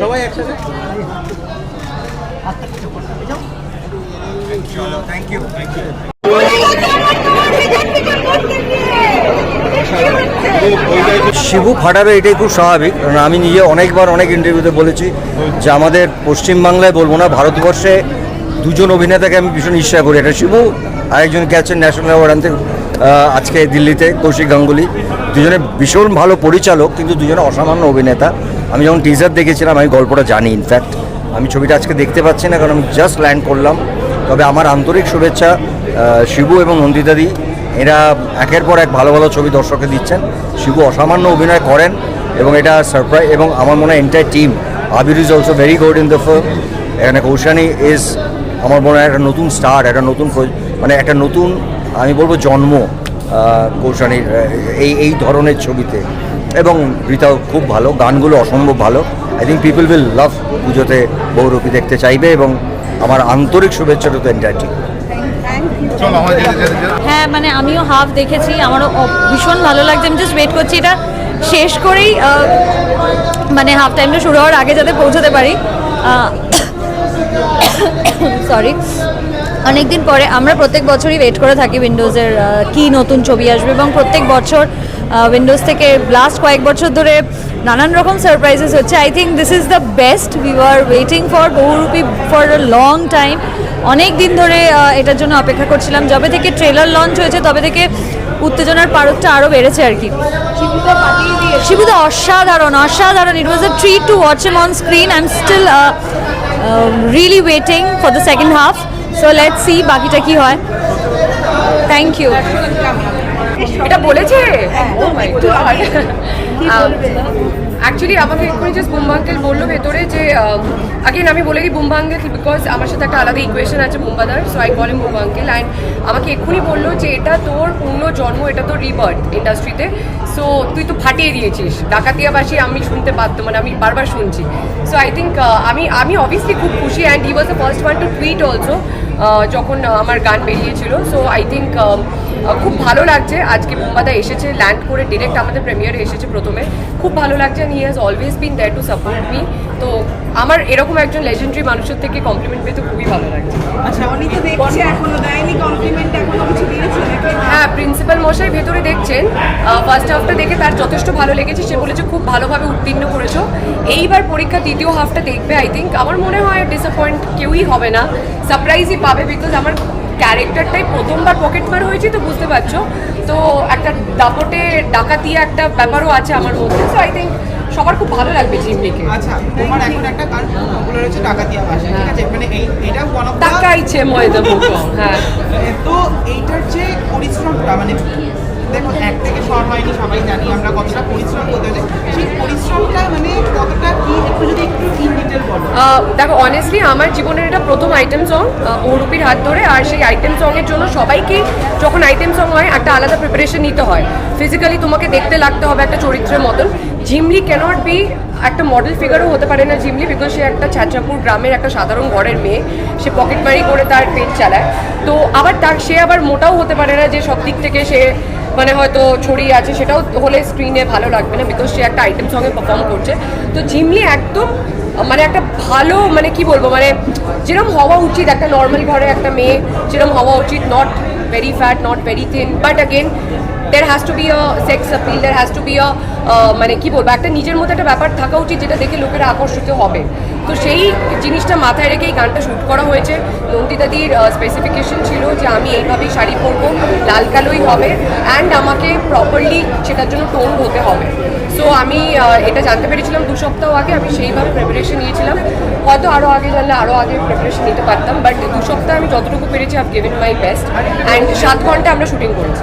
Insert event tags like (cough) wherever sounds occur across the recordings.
সবাই একসাথে। Thank you thank you Shibu ফাটাবে এটাই খুব স্বাভাবিক। কারণ আমি নিজে অনেকবার অনেক ইন্টারভিউতে বলেছি যে আমাদের পশ্চিমবাংলায় বলব না ভারতবর্ষে দুজন অভিনেতাকে আমি ভীষণ ঈর্ষা করি। একটা শিবু আরেকজন আছেন ন্যাশনাল অ্যাওয়ার্ড আনতে আজকে দিল্লিতে কৌশিক গাঙ্গুলি। দুজনে ভীষণ ভালো পরিচালক কিন্তু দুজনে অসামান্য অভিনেতা। আমি যখন টিজার দেখেছিলাম, আমি গল্পটা জানি ইনফ্যাক্ট আমি ছবিটা আজকে দেখতে পাচ্ছি না, কারণ আমি জাস্ট ল্যান্ড করলাম। তবে আমার আন্তরিক শুভেচ্ছা শিবু এবং নন্দিতাদি এরা একের পর এক ভালো ভালো ছবি দর্শককে দিচ্ছেন। শিবু অসামান্য অভিনয় করেন এবং এটা সারপ্রাইজ এবং আমার মনে হয় entire team Abir is also very good in the film এখানে কৌশানি ইজ আমার মনে হয় একটা নতুন স্টার একটা নতুন মানে একটা নতুন, আমি বলব জন্ম কৌশানির এই এই ধরনের ছবিতে। এবং রীতাও খুব ভালো গানগুলো অসম্ভব ভালো। I think people will love পুজোতে বহুরূপী দেখতে চাইবে এবং আমার আন্তরিক শুভেচ্ছা টু দ্য এন্টায়ার টিম হ্যাঁ মানে আমিও হাফ দেখেছি আমারও ভীষণ ভালো লাগছে। আমি জাস্ট ওয়েট করছি এটা শেষ করেই মানে হাফ টাইমটা শুরু হওয়ার আগে যাতে পৌঁছাতে পারি। সরি (coughs) অনেকদিন পরে আমরা প্রত্যেক বছরই ওয়েট করে থাকি উইন্ডোজের কি নতুন ছবি আসবে এবং প্রত্যেক বছর উইন্ডোজ থেকে লাস্ট কয়েক বছর ধরে নানান রকম সারপ্রাইজেস হচ্ছে। I think this is the best we are waiting for Bohurupi for a long time অনেক দিন ধরে এটার জন্য অপেক্ষা করছিলাম। যবে থেকে ট্রেলার লঞ্চ হয়েছে তবে থেকে উত্তেজনার পারদটা আরও বেড়েছে আর কি। শিবুদা অসাধারণ অসাধারণ। It was a treat to watch them on screen I am still really waiting for the second half so let see বাকিটা কি হয়। থ্যাংক ইউ এটা বলেছে? অ্যাকচুয়ালি আমাকে এক্ষুনি জাস্ট বুম্বা আঙ্কেল বলল ভেতরে যে আগেন আমি বলে দিই বুম্বা আঙ্কেল বিকজ আমার সাথে একটা আলাদা ইকুয়েশন আছে বুম্বাদার so I call M Bumba uncle and আমাকে এক্ষুনি বলল যে এটা তোর পূর্ণ জন্ম এটা তোর রিবার্থ ইন্ডাস্ট্রিতে সো তুই তো ফাটিয়ে দিয়েছিস। ডাকাতিয়াবাসী আমি শুনতে পারতো মানে আমি বারবার শুনছি। সো আই থিঙ্ক আমি আমি অবভিয়াসলি খুব খুশি and he was the first one to tweet also যখন আমার গান বেরিয়েছিল। সো আই থিঙ্ক খুব ভালো লাগছে। আজকে বুম্বাদা এসেছে ল্যান্ড করে ডিরেক্ট আমাদের প্রিমিয়ারে এসেছে প্রথমে। খুব ভালো লাগছে and he has always been there to support me তো আমার এরকম একজন লেজেন্ডারি মানুষের থেকে কমপ্লিমেন্ট পেতে খুবই ভালো লাগছে। আচ্ছা অনেক তো দেখছে এখনও দেয়নি কমপ্লিমেন্ট এখনও কিছু দিয়েছে হ্যাঁ প্রিন্সিপাল মশাই ভেতরে দেখছেন। ফার্স্ট হাফটা দেখে তার যথেষ্ট ভালো লেগেছে। সে বলেছে খুব ভালোভাবে উত্তীর্ণ করেছ। এইবার পরীক্ষা দ্বিতীয় হাফটা দেখবে আই থিঙ্ক আমার মনে হয় ডিসঅ্যাপয়েন্ট কেউই হবে না। সারপ্রাইজই পাবে বিকজ আমার ক্যারেক্টারটাই প্রথমবার পকেট মার হয়েছে তো বুঝতে পারছ। তো একটা দাপটে ডাকাতিয়া একটা ব্যাপারও আছে আমার মধ্যে। সো আই থিঙ্ক সবার খুব ভালো লাগবে জিমনিকে আচ্ছা তোমার এখন একটা গান পপুলার হচ্ছে ডাকাতিয়া ভাষা ঠিক আছে? মানে এই এটা ওয়ান অফ টাকাইছে ময়দা বুকো হ্যাঁ। (laughs) তো এইটার যে পরিশ্রমটা মানে দেখো এক থেকে শর হয়নি সবাই জানি আমরা কতটা পরিশ্রম করতে হয় সেই পরিশ্রমটা মানে কতটা কি, একটু যদি একটু দেখো অনেস্টলি আমার জীবনের এটা প্রথম আইটেম সং বহুরূপীর হাত ধরে, আর সেই আইটেম সংয়ের জন্য সবাইকে যখন আইটেম সং হয়, একটা আলাদা প্রিপারেশন নিতে হয়। ফিজিক্যালি তোমাকে দেখতে লাগতে হবে একটা চরিত্রের মতন। জিমলি ক্যানট বি একটা মডেল ফিগারও হতে পারে না জিমলি বিকজ সে একটা ছাত্রাপুর গ্রামের একটা সাধারণ ঘরের মেয়ে। সে পকেটমারি করে তার পেট চালায়। তো আবার তার, সে আবার মোটাও হতে পারে না যে সব দিক থেকে সে মানে হয়তো ছড়িয়ে আছে, সেটাও হলে স্ক্রিনে ভালো লাগবে না বিকজ সে একটা আইটেম সঙ্গে পারফর্ম করছে। তো জিমলি একদম মানে একটা ভালো মানে কি বলব মানে যেরকম হওয়া উচিত একটা নর্মাল ঘরে একটা মেয়ে যেরকম হওয়া উচিত not very fat not very thin but again there has to be a sex appeal there has to be a মানে কি বলব, একটা নিজের মধ্যে একটা ব্যাপার থাকা উচিত যেটা দেখে লোকেরা আকর্ষিত হবে। তো সেই জিনিসটা মাথায় রেখে এই গানটা শ্যুট করা হয়েছে। নন্দিতাদির স্পেসিফিকেশন ছিল যে আমি এইভাবেই শাড়ি পরবো, লাল কালোই হবে অ্যান্ড আমাকে প্রপারলি সেটার জন্য টোন হতে হবে। সো আমি এটা জানতে পেরেছিলাম দু সপ্তাহ আগে, আমি সেইভাবে প্রিপারেশন নিয়েছিলাম। হয়তো আরও আগে জানলে আরও আগে প্রিপারেশন নিতে পারতাম বাট দু সপ্তাহে আমি যতটুকু পেরেছি I've given my best and সাত ঘণ্টা আমরা শুটিং করেছি।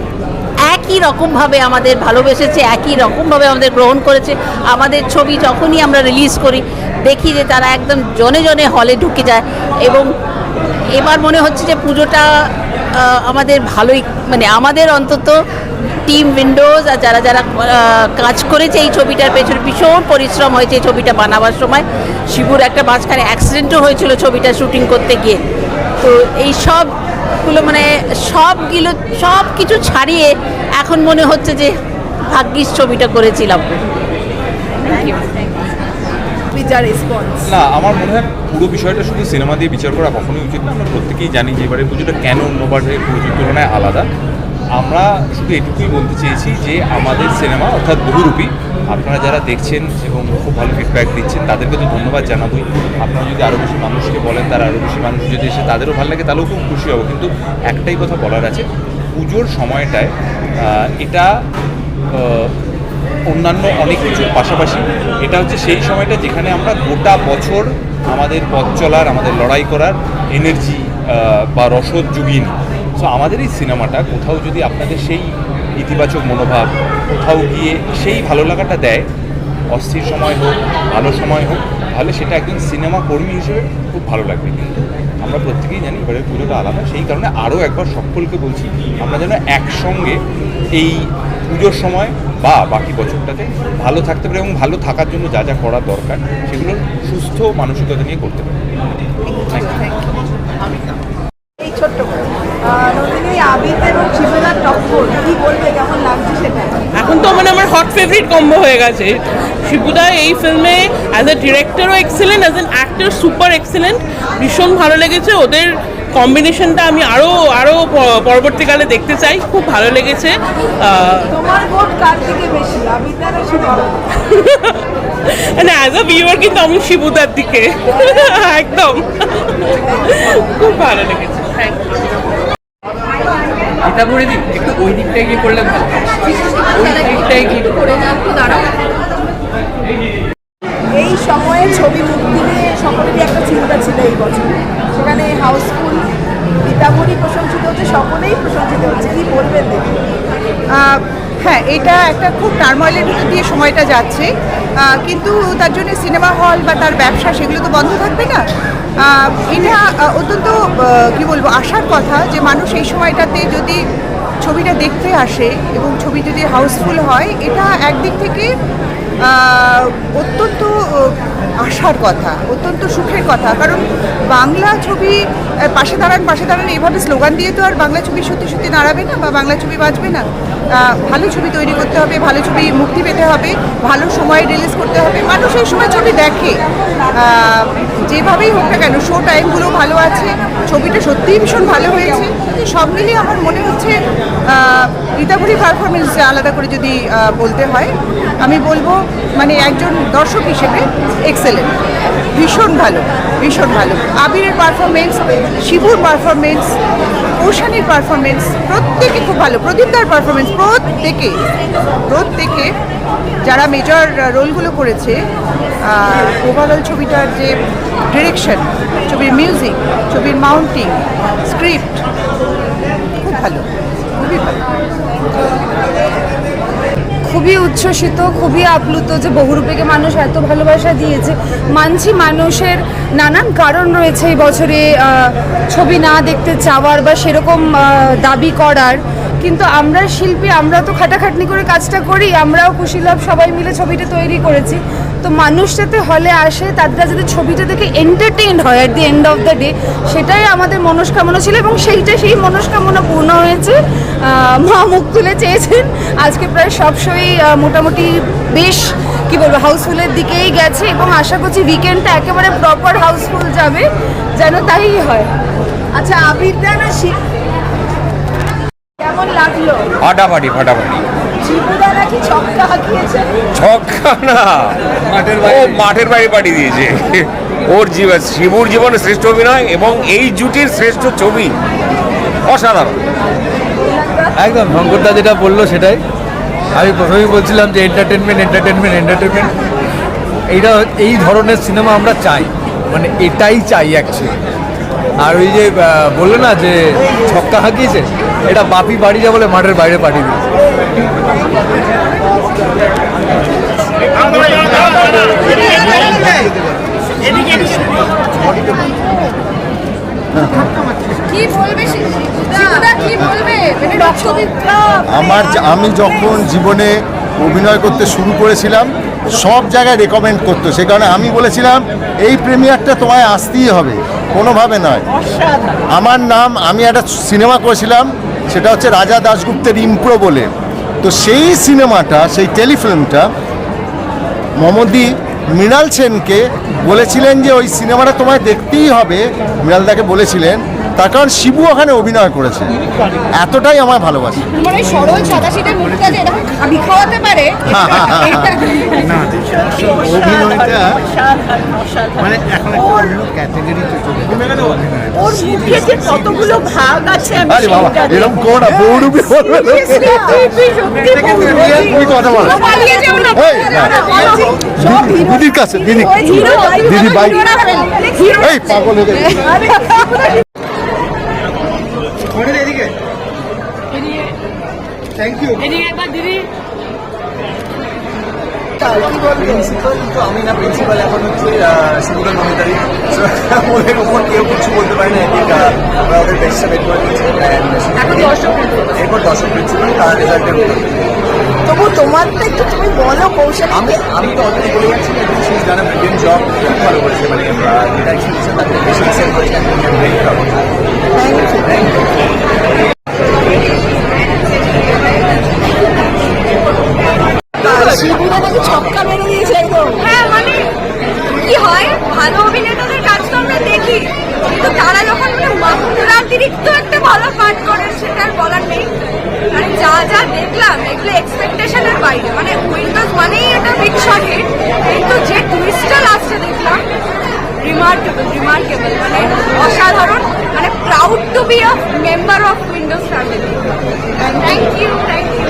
একই রকমভাবে আমাদের ভালোবেসেছে, একই রকমভাবে আমাদের গ্রহণ করেছে। আমাদের ছবি যখনই আমরা রিলিজ করি, দেখি যে তারা একদম জনে জনে হলে ঢুকে যায় এবং এবার মনে হচ্ছে যে পুজোটা আমাদের ভালোই মানে আমাদের অন্তত টিম উইন্ডোজ আর যারা যারা কাজ করেছে এই ছবিটার পেছনে ভীষণ পরিশ্রম হয়েছে এই ছবিটা বানাবার সময়। শিবুর একটা মাঝখানে অ্যাক্সিডেন্টও হয়েছিল ছবিটা শুটিং করতে গিয়ে। তো এই সবগুলো মানে সবগুলো সব কিছু ছাড়িয়ে এখন মনে হচ্ছে যে ভাগ্যিস ছবিটা করেছিলাম। রেসপন্স না আমার মনে হয় পুরো বিষয়টা শুধু সিনেমা দিয়ে বিচার করা কখনোই উচিত না আমরা প্রত্যেকেই জানি যে এবারে পুজোটা কেন অন্যবারের পুজোর তুলনায় আলাদা। আমরা শুধু এটুকুই বলতে চেয়েছি যে আমাদের সিনেমা অর্থাৎ বহুরূপী আপনারা যারা দেখছেন এবং খুব ভালো ফিডব্যাক দিচ্ছেন, তাদেরকে তো ধন্যবাদ জানাবোই। আপনারা যদি আরও বেশি মানুষকে বলেন, তারা আরও বেশি মানুষ যদি এসে তাদেরও ভালো লাগে, তাহলেও খুব খুশি হব। কিন্তু একটাই কথা বলার আছে, পুজোর সময়টায় এটা অন্যান্য অনেক কিছুর পাশাপাশি, এটা হচ্ছে সেই সময়টা যেখানে আমরা গোটা বছর আমাদের পথ চলার, আমাদের লড়াই করার এনার্জি বা রসদ নিই। সো আমাদের এই সিনেমাটা কোথাও যদি আপনাদের সেই ইতিবাচক মনোভাব কোথাও গিয়ে সেই ভালো লাগাটা দেয়। অস্থির সময় হোক ভালো সময় হোক তাহলে সেটা একজন সিনেমা কর্মী হিসেবে খুব ভালো লাগবে। কিন্তু আমরা প্রত্যেকেই জানি এবারে পুজোটা আলাদা সেই কারণে আরও একবার সকলকে বলছি আমরা যেন একসঙ্গে এই পুজোর সময় বা বাকি বছরটাতে ভালো থাকতে পারে এবং ভালো থাকার জন্য যা যা করা দরকার সেগুলো সুস্থ মানসিকতা নিয়ে করতে পারে। ছোট্ট আবিদ এবং শিবনাথ টক্কর কি বলবে কেমন লাগছে সেটা? এখন তো মানে আমার হট ফেভারিট কম্বো হয়ে গেছে। শিবুদা এই ফিল্মে as a ডিরেক্টরও excellent as an actor super excellent ভীষণ ভালো লেগেছে। ওদের কম্বিনেশনটা আমি আরও আরও পরবর্তীকালে দেখতে চাই। খুব ভালো লেগেছে। তোমার ভোট কার থেকে বেশি আবিদ না মানে অ্যাজ আ ভিউয়ার কিন্তু আমি শিবুদার দিকে। একদম। খুব ভালো লেগেছে। থ্যাংক ইউ করে একটু ওই দিকটায় গিয়ে করলে ভালো। ওই দিকটায় গিয়ে করে এই সময়ে ছবি মুক্তি নিয়ে সকলেরই একটা চিন্তা ছিল এই বছর। সেখানে হাউসফুল গীতামণি প্রশংসিত হচ্ছে সকলেই প্রশংসিত হচ্ছে। কি বলবেন দেখুন আহ, হ্যাঁ এটা একটা খুব টার্ময়েলের ভিতর দিয়ে সময়টা যাচ্ছে। কিন্তু তার জন্য সিনেমা হল বা তার ব্যবসা সেগুলো তো বন্ধ থাকবে না। এটা অত্যন্ত কি বলব, আশার কথা যে মানুষ এই সময়টাতে যদি ছবিটা দেখতে আসে এবং ছবি যদি হাউসফুল হয়, এটা একদিক থেকে অত্যন্ত আশার কথা, অত্যন্ত সুখের কথা। কারণ বাংলা ছবি পাশে দাঁড়ান পাশে দাঁড়ান এভাবে স্লোগান দিয়ে তো আর বাংলা ছবি সত্যি সত্যি দাঁড়াবে না বা বাংলা ছবি বাঁচবে না। ভালো ছবি তৈরি করতে হবে, ভালো ছবি মুক্তি পেতে হবে, ভালো সময় রিলিজ করতে হবে। মানুষ এই সময় ছবি দেখে। যেভাবেই হোক না কেন শো টাইমগুলো ভালো আছে, ছবিটা সত্যিই ভীষণ ভালো হয়েছে। সব মিলিয়ে আমার মনে হচ্ছে রীতাভরি পারফরমেন্স আলাদা করে যদি বলতে হয়, আমি বলব মানে একজন দর্শক হিসেবে এক্সেলেন্ট ভীষণ ভালো ভীষণ ভালো। আবিরের পারফরমেন্স শিবুর পারফরমেন্স ওশানির পারফরমেন্স প্রত্যেকে খুব ভালো। প্রদীপদার পারফরমেন্স প্রত্যেকে প্রত্যেকে যারা মেজর রোলগুলো করেছে ওভারঅল ছবিটার যে ডিরেকশন ছবির মিউজিক ছবির মাউন্টিং স্ক্রিপ্ট খুব ভালো, খুবই ভালো। খুবই উচ্ছ্বসিত, খুবই আপ্লুত যে বহুরূপীকে মানুষ এত ভালোবাসা দিয়েছে। মানছি মানুষের নানান কারণ রয়েছে এই বছরে ছবি না দেখতে চাওয়ার বা সেরকম দাবি করার। কিন্তু আমরা শিল্পী, আমরা তো খাটাখাটনি করে কাজটা করি, আমরাও খুশি লাভ সবাই মিলে ছবিটা তৈরি করেছি। তো মানুষ যাতে হলে আসে, তারা যাতে ছবিটা দেখে এন্টারটেইন হয় at the end of the day সেটাই আমাদের মনস্কামনা ছিল এবং সেইটা সেই মনস্কামনা পূর্ণ হয়েছে। মা মুখ তুলে চেয়েছেন। আজকে প্রায় সব শোই মোটামুটি বেশ কি বলব হাউসফুলের দিকেই গেছে এবং আশা করছি উইকেন্ডটা একেবারে প্রপার হাউসফুল যাবে যেন তাই হয়। আচ্ছা আবিদা না কেমন লাগল? ফাটাফাটি ফাটাফাটি। শিবুদা ছক্কা না। ও মাঠের বাইরে পাঠিয়ে দিয়েছে। ওর জীবন শিবুর জীবনে শ্রেষ্ঠ অভিনয় এবং এই জুটির শ্রেষ্ঠ ছবি। অসাধারণ। একদম শঙ্করদা যেটা বলল সেটাই। আমি প্রথমেই বলছিলাম যে এন্টারটেনমেন্ট এন্টারটেনমেন্ট এন্টারটেনমেন্ট এইটা এই ধরনের সিনেমা আমরা চাই। মানে এটাই চাই অ্যাকচুয়ালি আর ওই যে বলল না যে ছক্কা হাঁকিয়েছে? এটা বাপি বাড়ি যা বলে মাঠের বাইরে পাঠিয়ে দিয়েছে কি বলবে কি বলবে? আমার আমি যখন জীবনে অভিনয় করতে শুরু করেছিলাম সব জায়গায় রেকমেন্ড করতো। সে কারণে আমি বলেছিলাম এই প্রিমিয়ারটা তোমায় আসতেই হবে। কোনোভাবে নয়। আমার নাম আমি একটা সিনেমা করেছিলাম সেটা হচ্ছে রাজা দাশগুপ্তের ইমপ্রো বলে। তো সেই সিনেমাটা সেই টেলিফিল্মটা মমদি মৃণাল সেনকে বলেছিলেন যে ওই সিনেমাটা তোমায় দেখতেই হবে। মৃণালদাকে বলেছিলেন তার কারণ শিবু ওখানে অভিনয় করেছে এতটাই আমার ভালোবাসে মানে মানে ওর মুখে যে কতগুলো ভাগ আছে আরে বাবা এরকম বলবে তুমি কথা বলো দিদির কাছে দিদি দিদি বাই এই পাগল হয়ে গেছে। আমি না প্রিন্সিপাল এখন হচ্ছে শিবুরা নমিতারি ওদের উপর কেউ কিছু বলতে পারে না এদিকে আমরা ওদের বেস্টটা বের করে দিয়েছি এরপর দর্শক প্রিন্সিপাল তার রেজাল্টের তবু তোমার তো একটু তুমি বলো কৌশল। আমি আমি তো অলরেডি বলে যাচ্ছি না যে সেই জানা ব্রিলিয়েন্ট জব ভালো করেছে মানে যেটা এক্সপিরিয়েন্স তাকে বেশি এক্সেল করেছে শিবুরা নাকি ছক্কা মেরে দিয়েছে একদম। হ্যাঁ মানে কি হয়? ভালো অভিনেতাদের কাজ তো আমরা দেখি। কিন্তু তারা যখন মানে অতিরিক্ত একটা ভালো পাঠ করে, সেটা আর বলার নেই। মানে যা যা দেখলাম, এগুলো এক্সপেকটেশনের বাইরে। মানে উইন্ডোজ মানেই এটা বিগ শট হিট কিন্তু যে টুইস্টটা আসছে দেখলাম রিমার্কেবল রিমার্কেবল মানে অসাধারণ মানে proud to be a member of Windows family thank you thank you